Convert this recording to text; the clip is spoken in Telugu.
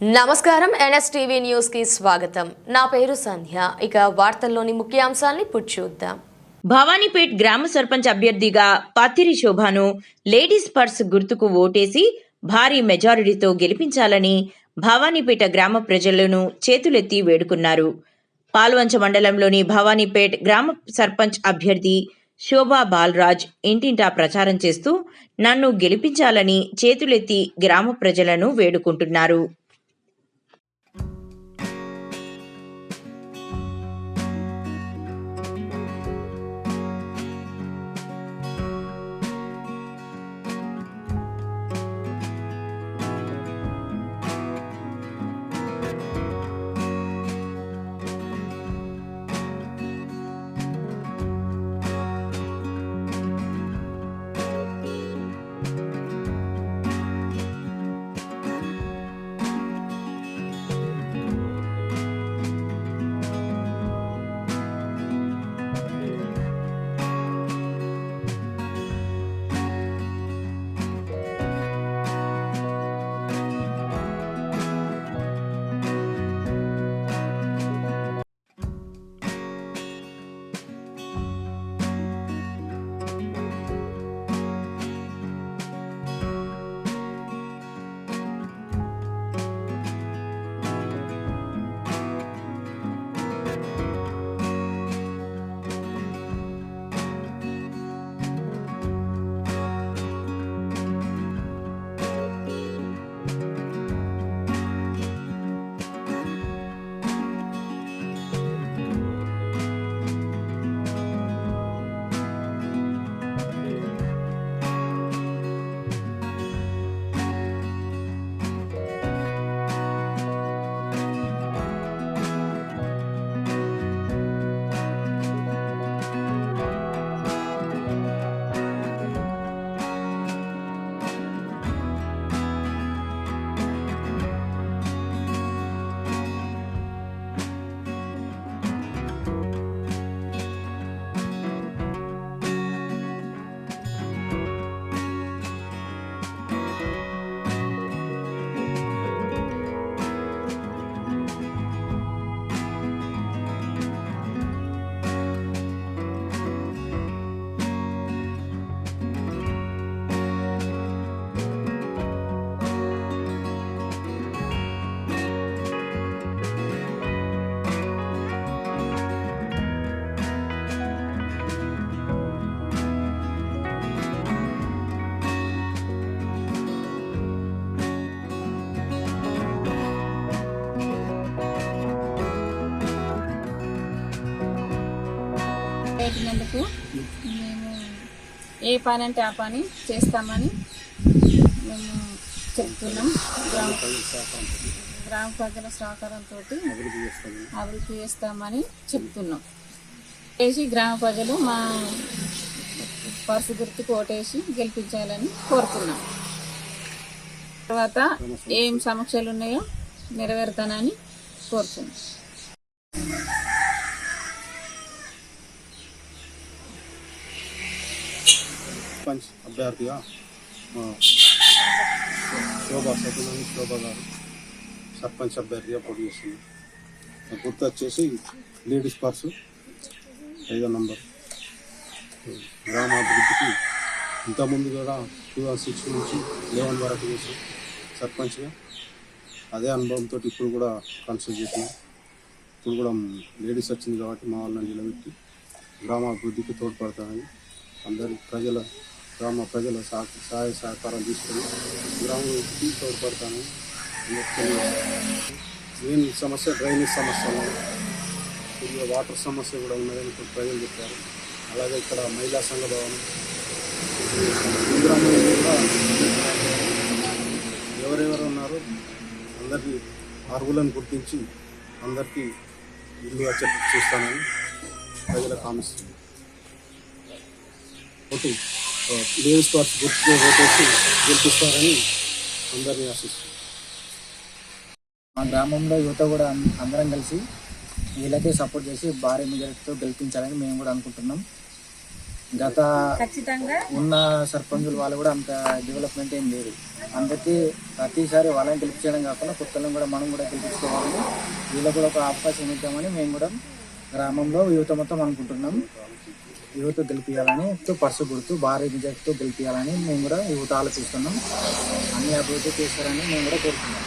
నమస్కారం ఎన్ఎస్టీవీ న్యూస్కి స్వాగతం. నా పేరు సంధ్య. ఇక వార్తల్లోని ముఖ్యాంశాల్ని పుట్టి చూద్దాం. భవానీపేట్ గ్రామ సర్పంచ్ అభ్యర్థిగా పత్తిరి శోభాను లేడీస్ పర్స్ గుర్తుకు ఓటేసి భారీ మెజారిటీతో గెలిపించాలని భవానీపేట గ్రామ ప్రజలను చేతులెత్తి వేడుకున్నారు. పాల్వంచ మండలంలోని భవానీపేట్ గ్రామ సర్పంచ్ అభ్యర్థి శోభా బాలరాజ్ ఇంటింటా ప్రచారం చేస్తూ నన్ను గెలిపించాలని చేతులెత్తి గ్రామ ప్రజలను వేడుకుంటున్నారు. పెట్టినందుకు మేము ఏ పని అంటే ఆ పని చేస్తామని మేము చెప్తున్నాం. గ్రామ గ్రామ ప్రజల సహకారంతో అభివృద్ధి చేస్తామని చెప్తున్నాం. వేసి గ్రామ ప్రజలు మా పర్సు గుర్తుకు ఓటేసి గెలిపించాలని కోరుతున్నాం. తర్వాత ఏం సమస్యలు ఉన్నాయో నెరవేరుతానని కోరుతున్నాం. సర్పంచ్ అభ్యర్థిగా మా శోభా సతులని శోభ గారు సర్పంచ్ అభ్యర్థిగా పోటీ చేస్తుంది గుర్తు వచ్చేసి లేడీస్ పర్సు ఐదో నంబర్. గ్రామాభివృద్ధికి ఇంతకుముందు కూడా టూ సిక్స్ నుంచి లెవెన్ వరకు చేసి సర్పంచ్గా. అదే అనుభవంతో ఇప్పుడు కూడా కన్సల్ట్ చేసినాం ఇప్పుడు కూడా లేడీస్ వచ్చింది కాబట్టి మా వాళ్ళని నిలబెట్టి గ్రామాభివృద్ధికి తోడ్పడతానని అందరి ప్రజల గ్రామ ప్రజల సహ- సహాయ సహకారం తీసుకుని గ్రామానికి తోడ్పడతాను అందరికీ మెయిన్ సమస్య డ్రైనేజ్ సమస్య కొద్దిగా వాటర్ సమస్య కూడా ఉన్నదని ప్రజలు చెప్పారు. అలాగే ఇక్కడ మహిళా సంఘ భవనం కూడా ఎవరెవరు ఉన్నారో? అందరికీ అర్హులను గుర్తించి అందరికీ ఇల్లు చెప్పి చూస్తానని ప్రజలకు హామీస్తుంది ఓటు లేడీస్ పార్టీ గుర్తుగా ఓటేసి గెలిపిస్తారని అందరినీ ఆశిస్తున్నాను మా గ్రామంలో యువత కూడా అందరం కలిసి వీళ్ళకే సపోర్ట్ చేసి భారీ మెజారిటీతో గెలిపించాలని మేము కూడా అనుకుంటున్నాం. గత ఖచ్చితంగా. ఉన్న సర్పంచులు వాళ్ళు కూడా అంత డెవలప్మెంట్ ఏం లేదు. అందరికీ ప్రతిసారి వాళ్ళని గెలిపించడం కాకుండా కొత్తలను కూడా మనం కూడా గెలిపించుకోవాలని వీళ్ళకు కూడా ఒక అవకాశం ఇద్దామని మేము కూడా గ్రామంలో యువత మొత్తం అనుకుంటున్నాం. యువత గెలిపించాలని పర్సు గుర్తు భారీ మెజార్టీతో గెలిపించాలని మేము కూడా యువత ఆలోచిస్తున్నాం అన్ని అభివృద్ధి చేస్తారని మేము కూడా కోరుతున్నాం